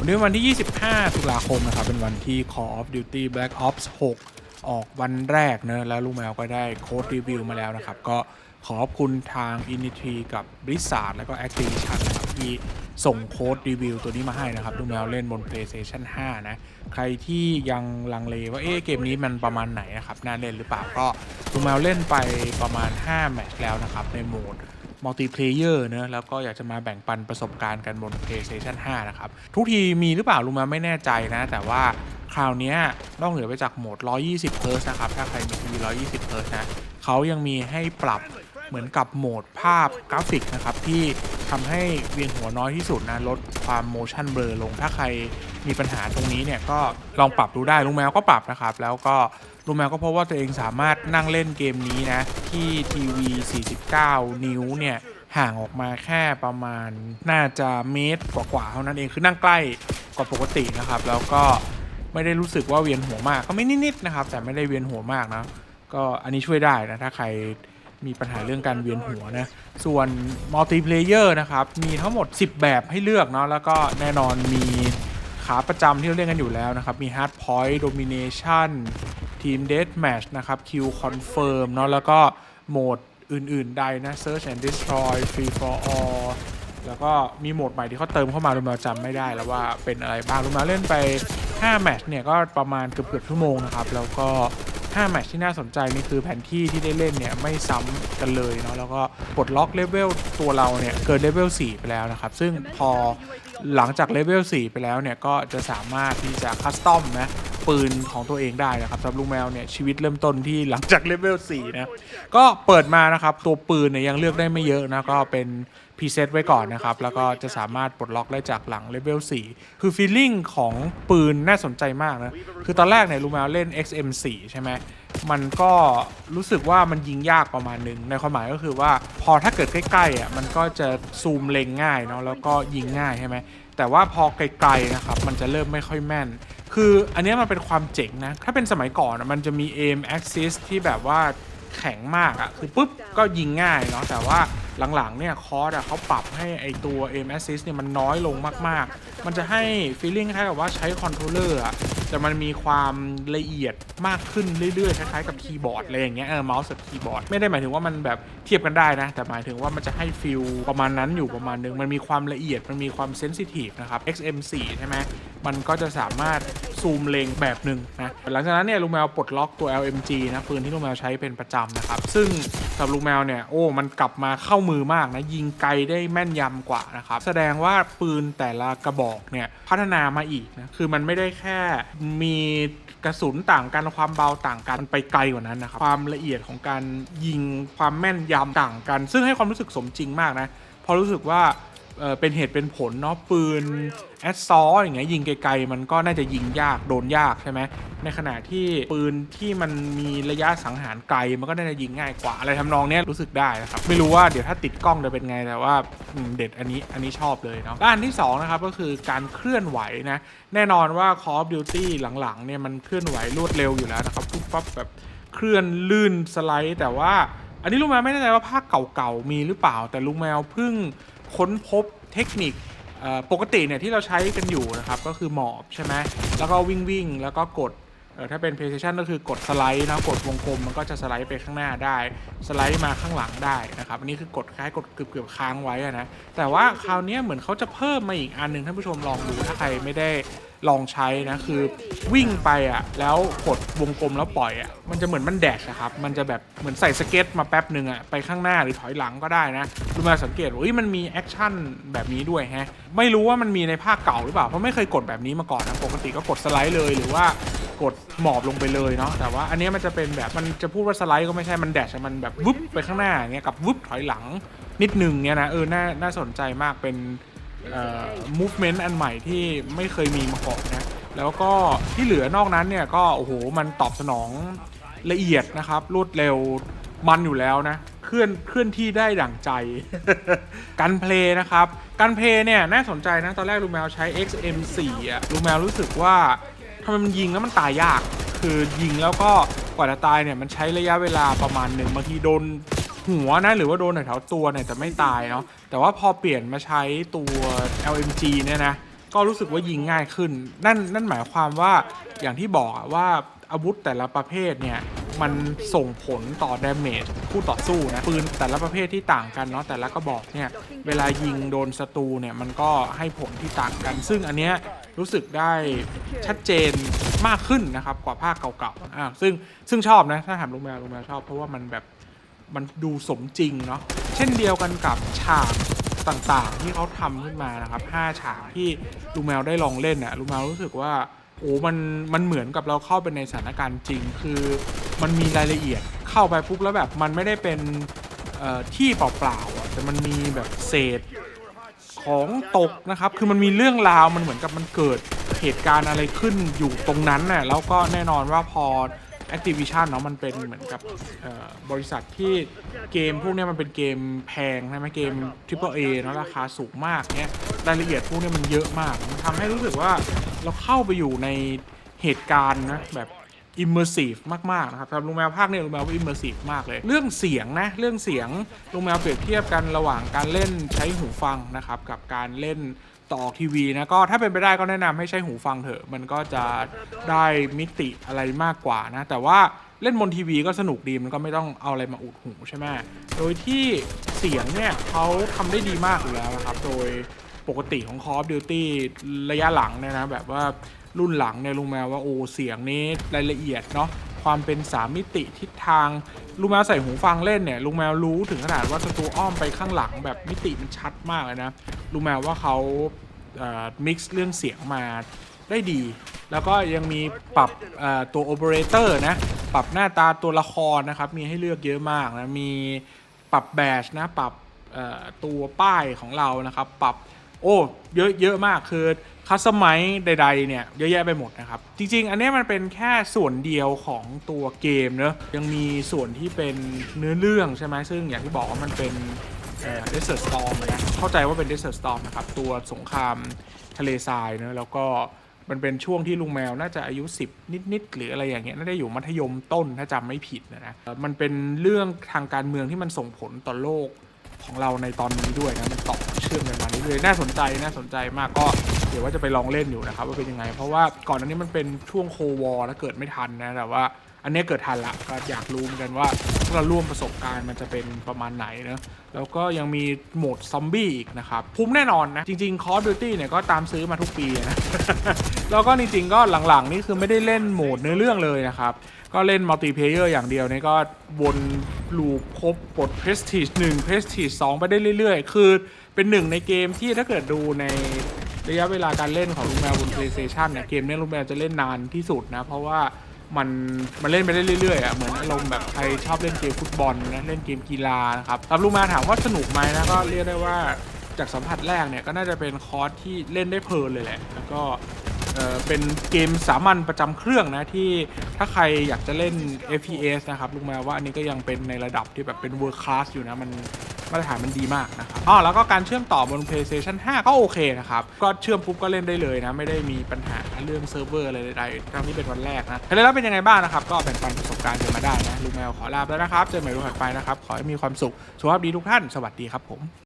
วันนี้วันที่ 25 ตุลาคมนะครับ เป็นวันที่ Call of Duty Black Ops 6 ออกวันแรกเนอะแล้วลูกแมวก็ได้โค้ดรีวิวมาแล้วนะครับ ก็ขอบคุณทาง i n i t y กับ Blizzard แล้วก็ Activision นะครับที่ส่งโค้ดรีวิวตัวนี้มาให้นะครับลูกแมวเล่นบน PlayStation 5 นะ ใครที่ยังลังเลว่า เอ๊ะเกมนี้มันประมาณไหนนะครับ น่าเล่นหรือเปล่าก็ลูกแมวเล่นไปประมาณ 5 แมตช์แล้วนะครับ ในโหมด มัลติเพลเยอร์เนะแล้วก็อยากจะมาแบ่งปันประสบการณ์กันบน PlayStation 5 นะครับ ทุกทีมีหรือเปล่าลุงมาไม่แน่ใจนะ แต่ว่าคราวนี้ยนอกเหนือไปจากโหมด 120 h z นะครับ ถ้าใครมีทีวี120 h z นะเขายังมีให้ปรับเหมือนกับโหมดภาพกราฟิกนะครับ ที่ ทำให้เวียนหัวน้อยที่สุดนะลดความ motion blur ลง ถ้าใครมีปัญหาตรงนี้เนี่ยก็ลองปรับดูได้ลุงแมวก็ปรับนะครับ แล้วก็ลุงแมวก็พบว่าตัวเองสามารถนั่งเล่นเกมนี้นะ ที่ทีวี 49 นิ้วเนี่ยห่างออกมาแค่ประมาณน่าจะเมตรกว่าๆเท่านั้นเองคือนั่งใกล้กว่าปกตินะครับ แล้วก็ไม่ได้รู้สึกว่าเวียนหัวมากก็ไม่นิดๆนะครับ แต่ไม่ได้เวียนหัวมากนะก็อันนี้ช่วยได้นะถ้าใคร มีปัญหาเรื่องการเวียนหัวนะ ส่วนมัลติเพลเยอร์นะครับ มีทั้งหมด 10 แบบให้เลือกเนาะ แล้วก็แน่นอนมีขาประจำที่เราเล่นกันอยู่แล้วนะครับ มี Hard Point Domination Team Deathmatch นะครับ Kill Confirm เนาะ แล้วก็โหมดอื่นๆ ใดนะ Search and Destroy Free for All แล้วก็มีโหมดใหม่ที่เขาเติมเข้ามาลุงแมวจำไม่ได้แล้วว่าเป็นอะไรบ้างลุงแมวเล่นไป 5 แมตช์เนี่ยก็ประมาณเกือบเกือบชั่วโมงนะครับ แล้วก็ 5แมตช์ที่น่าสนใจนี่คือแผนที่ที่ได้เล่นเนี่ยไม่ซ้ำกันเลยเนาะแล้วก็ปลดล็อกเลเวลตัวเราเนี่ยเกินเลเวล4ไปแล้วนะครับ ซึ่งพอหลังจากเลเวล4ไปแล้วเนี่ยก็จะสามารถที่จะคัสตอมนะ ปืนของตัวเองได้นะครับสำหรับลุงแมวเนี่ยชีวิตเริ่มต้นที่หลังจากเลเวล4นะก็เปิดมานะครับตัวปืนเนี่ยยังเลือกได้ไม่เยอะนะก็เป็นพรีเซตไว้ก่อนนะครับแล้วก็จะสามารถปลดล็อกได้จากหลังเลเวล4คือฟีลลิ่งของปืนน่าสนใจมากนะคือตอนแรกเนี่ยลูแมวเล่น XM4 ใช่ไหมมันก็รู้สึกว่ามันยิงยากประมาณหนึ่งในความหมายก็คือว่าพอถ้าเกิดใกล้ๆอะมันก็จะซูมเล็งง่ายเนาะแล้วก็ยิงง่ายใช่ไหมแต่ว่าพอไกลๆนะครับมันจะเริ่มไม่ค่อยแม่น คืออันนี้มันเป็นความเจ๋งนะ ถ้าเป็นสมัยก่อนมันจะมี aim axis ที่แบบว่าแข็งมากอะคือปุ๊บก็ยิงง่ายเนาะแต่ว่า หลังๆเนี่ยคอร์สอะเขาปรับให้ไอตัว aim assist เนี่ยมันน้อยลงมากๆ มันจะให้ feeling คล้ายกับว่าใช้คอนโทรลเลอร์อะแต่มันมีความละเอียดมากขึ้นเรื่อยๆคล้ายๆกับคีย์บอร์ดอะไรอย่างเงี้ยเออเมาส์กับคีย์บอร์ดไม่ได้หมายถึงว่ามันแบบเทียบกันได้นะ แต่หมายถึงว่ามันจะให้ฟิลประมาณนั้นอยู่ประมาณนึง มันมีความละเอียดมันมีความเซนซิทีฟนะครับ XM4 ใช่ไหมมันก็จะสามารถซูมเลงแบบหนึ่งนะหลังจากนั้นเนี่ยลุงแมวปลดล็อกตัว LMG นะปืนที่ลุงแมวใช้เป็นประจำนะครับ ซึ่ง สำหรับลูกแมวเนี่ยโอ้มันกลับมาเข้ามือมากนะยิงไกลได้แม่นยำกว่านะครับแสดงว่าปืนแต่ละกระบอกเนี่ยพัฒนามาอีกนะคือมันไม่ได้แค่มีกระสุนต่างกันความเบาต่างกันมันไปไกลกว่านั้นนะครับความละเอียดของการยิงความแม่นยำต่างกัน ซึ่งให้ความรู้สึกสมจริงมากนะพอรู้สึกว่า เป็นเหตุเป็นผลเนาะปืนแอดซออย่างเงี้ยยิงไกลๆ มันก็น่าจะยิงยากโดนยากใช่ไหมในขณะที่ปืนที่มันมีระยะสังหารไกลมันก็น่าจะยิงง่ายกว่าอะไรทำนองเนี้ยรู้สึกได้นะครับไม่รู้ว่าเดี๋ยวถ้าติดกล้องจะเป็นไงแต่ว่าเด็ดอันนี้อันนี้ชอบเลยเนาะด้านที่สองนะครับก็คือการเคลื่อนไหวนะแน่นอนว่า Call of Duty หลังๆเนี่ยมันเคลื่อนไหวรวดเร็วอยู่แล้วนะครับปุ๊บปั๊บแบบเคลื่อนลื่นสไลด์ แต่ว่าอันนี้ลุงแมวไม่แน่ใจว่าภาคเก่าๆมีหรือเปล่า แต่ลุงแมวเพิ่ง ค้นพบเทคนิคปกติเนี่ยที่เราใช้กันอยู่นะครับก็คือหมอบใช่ไหมแล้วก็วิ่งวิ่งแล้วก็กด ออถ้าเป็น PlayStation ก็คือกดสไลด์นะกดวงกลมมันก็จะสไลด์ไปข้างหน้าได้ สไลด์มาข้างหลังได้นะครับอันนี้คือกดคล้ายกดเกือบเกือบๆค้างไว้นะแต่ว่าคราวนี้เหมือนเขาจะเพิ่มมาอีกอันหนึ่งท่านผู้ชมลองดูถ้าใครไม่ได้ลองใช้นะคือวิ่งไปอะแล้วกดวงกลมแล้วปล่อยอะมันจะเหมือนมันแดชอะครับมันจะแบบเหมือนใส่สเก็ตมาแป๊บหนึ่งอะไปข้างหน้าหรือถอยหลังก็ได้นะดูมาสังเกตว่าเอ้ยมันมีแอคชั่นแบบนี้ด้วยแฮะไม่รู้ว่ามันมีในภาคเก่าหรือเปล่าเพราะไม่เคยกดแบบนี้มาก่อนนะปกติก็กดสไลด์เลยหรือว่า กดหมอบลงไปเลยเนาะแต่ว่าอันนี้มันจะเป็นแบบมันจะพูดว่าสไลด์ก็ไม่ใช่มันแดชมันแบบวึบไปข้างหน้าอย่างเงี้ยกับวึบถอยหลังนิดนึงเนี่ยนะเออน่าน่าสนใจมากเป็นเอ่อ movement อันใหม่ที่ไม่เคยมีมาก่อนนะแล้วก็ที่เหลือนอกนั้นเนี่ยก็โอ้โหมันตอบสนองละเอียดนะครับรวดเร็วมันอยู่แล้วนะเคลื่อนเคลื่อนที่ได้ดั่งใจ การเพลย์นะครับ การเพลย์เนี่ยน่าสนใจนะ ตอนแรกลูแมวใช้ XM4 อะลูแมวรู้สึกว่าำไมมันยิงแล้วมันตายยาก คือยิงแล้วก็กว่าจะตายเนี่ยมันใช้ระยะเวลาประมาณหนึ่งบางทีโดนหัวนะหรือว่าโดนแถวตัวเนี่ยแต่ไม่ตายเนาะแต่ว่าพอเปลี่ยนมาใช้ตัว LMG เนี่ยนะก็รู้สึกว่ายิงง่ายขึ้น นั่นนั่นหมายความว่าอย่างที่บอกว่าอาวุธแต่ละประเภทเนี่ย มันส่งผลต่อดาเมจคู่ต่อสู้นะปืนแต่ละประเภทที่ต่างกันเนาะแต่ละกระบอกเนี่ยเวลายิงโดนศัตรูเนี่ยมันก็ให้ผลที่ต่างกัน ซึ่งอันเนี้ยรู้สึกได้ชัดเจนมากขึ้นนะครับกว่าภาคเก่าๆอ่าซึ่งซึ่งชอบนะถ้าถามลุงแมวลุงแมวชอบเพราะว่ามันแบบมันดูสมจริงเนาะเช่นเดียวกันกับฉากต่างๆ ที่เขาทำขึ้นมานะครับ5ฉากที่ลุงแมวได้ลองเล่นน่ะลุงแมวรู้สึกว่า โอ้มันมันเหมือนกับเราเข้าไปในสถานการณ์จริง คือมันมีรายละเอียดเข้าไปปุ๊บแล้วแบบมันไม่ได้เป็นที่เปล่าๆอะแต่มันมีแบบเศษของตกนะครับ คือมันมีเรื่องราวมันเหมือนกับมันเกิดเหตุการณ์อะไรขึ้นอยู่ตรงนั้นน่ะแล้วก็แน่นอนว่าพอ Activision เนาะมันเป็นเหมือนกับบริษัทที่เกมพวกนี้มันเป็นเกมแพงใช่ไหมเกม Triple A เนาะราคาสูงมากเนี้ยรายละเอียดพวกนี้มันเยอะมาก มันทำให้รู้สึกว่า เราเข้าไปอยู่ในเหตุการณ์นะแบบ immersive มาก ๆ นะครับสำหรับลุงแมวภาคเนี่ยลุงแมวว่า immersive มากเลย เรื่องเสียงนะ เรื่องเสียงลุงแมวเปรียบเทียบกันระหว่างการเล่นใช้หูฟังนะครับ กับการเล่นต่อทีวีนะก็ถ้าเป็นไปได้ก็แนะนำให้ใช้หูฟังเถอะ มันก็จะได้มิติอะไรมากกว่านะ แต่ว่าเล่นบนทีวีก็สนุกดีมันก็ไม่ต้องเอาอะไรมาอุดหูใช่ไหมโดยที่เสียงเนี่ยเขาทำได้ดีมากอยู่แล้วนะครับ โดย ปกติของ Call of Duty ระยะหลังเนี่ยนะแบบว่ารุ่นหลังเนี่ยลุงแมวว่าโอ้เสียงนี้รายละเอียดเนาะความเป็นสามมิติทิศทางลุงแมวใส่หูฟังเล่นเนี่ยลุงแมวรู้ถึงขนาดว่าศัตรูอ้อมไปข้างหลังแบบมิติมันชัดมากเลยนะลุงแมวว่าเขาเอ่อ mix เรื่องเสียงมาได้ดี แล้วก็ยังมีปรับเอ่อตัวโอเปอเรเตอร์นะปรับหน้าตาตัวละครนะครับมีให้เลือกเยอะมากนะมีปรับแบชนะปรับตัวป้ายของเรานะครับ ปรับ โอ้เยอะเยอะมากคือคัสตอมไมซ์ใดๆเนี่ยเยอะแยะไปหมดนะครับ จริง ๆ อันนี้มันเป็นแค่ส่วนเดียวของตัวเกมเนอะยังมีส่วนที่เป็นเนื้อเรื่องใช่ไหมซึ่งอย่างที่บอกว่ามันเป็นเอ่อ Desert Storm นะเข้าใจว่าเป็น Desert Storm นะครับ ตัวสงครามทะเลทรายเนอะแล้วก็มันเป็นช่วงที่ลุงแมวน่าจะอายุ 10 นิด ๆ หรืออะไรอย่างเงี้ยน่าจะอยู่มัธยมต้นถ้าจำไม่ผิดนะนะมันเป็นเรื่องทางการเมืองที่มันส่งผลต่อโลก ของเราในตอนนี้ด้วยนะมันต่อเชื่อมกันมาเรื่อยๆน่าสนใจน่าสนใจมากก็เดี๋ยวว่าจะไปลองเล่นอยู่นะครับว่าเป็นยังไง เพราะว่าก่อนอันนี้มันเป็นช่วงโควอร์แล้วเกิดไม่ทันนะแต่ว่า อันนี้เกิดทันละก็อยากรู้เหมือนกันว่าถ้าเราร่วมประสบการณ์มันจะเป็นประมาณไหนนะแล้วก็ยังมีโหมดซอมบี้อีกนะครับคุ้มแน่นอนนะจริงๆ Call of Duty เนี่ยก็ตามซื้อมาทุกปีนะ แล้วก็จริงๆก็หลังๆนี่คือไม่ได้เล่นโหมดเนื้อเรื่องเลยนะครับ ก็เล่นมัลติเพเยอร์อย่างเดียวนี่ก็วนลูปครบปลด Prestige 1 Prestige 2 ไปได้เรื่อยๆ คือเป็นหนึ่งในเกมที่ถ้าเกิดดูในระยะเวลาการเล่นของลุงแมวบน PlayStation เนี่ยเกมนี้ลุงแมวจะเล่นนานที่สุดนะ เพราะว่ามันมันเล่นไปได้เรื่อยๆอะเหมือนอารมณ์แบบใครชอบเล่นเกมฟุตบอลนะเล่นเกมกีฬานะครับสำหรับลุงแมวถามว่าสนุกไหมนะก็เรียกได้ว่าจากสัมผัสแรกเนี่ยก็น่าจะเป็นคอร์สที่เล่นได้เพลินเลยแหละแล้วก็ เอ่อเป็นเกมสามัญประจำเครื่องนะที่ถ้าใครอยากจะเล่น FPS นะครับลุงแมวว่าอันนี้ก็ยังเป็นในระดับที่แบบเป็น World Class อยู่นะมันมาตรฐานมันดีมากนะครับอ๋อแล้วก็การเชื่อมต่อบน PlayStation 5 ก็โอเคนะครับ ก็เชื่อมปุ๊บก็เล่นได้เลยนะ ไม่ได้มีปัญหาเรื่องเซิร์ฟเวอร์อะไรใดๆทั้งที่เป็นวันแรกนะแล้วเป็นยังไงบ้างนะครับ ก็แบ่งปันประสบการณ์กันมาได้นะลุงแมวขอลาไปแล้วนะครับ เจอใหม่รูปถัดไปนะครับ ขอให้มีความสุข สุขภาพดีทุกท่าน สวัสดีครับผม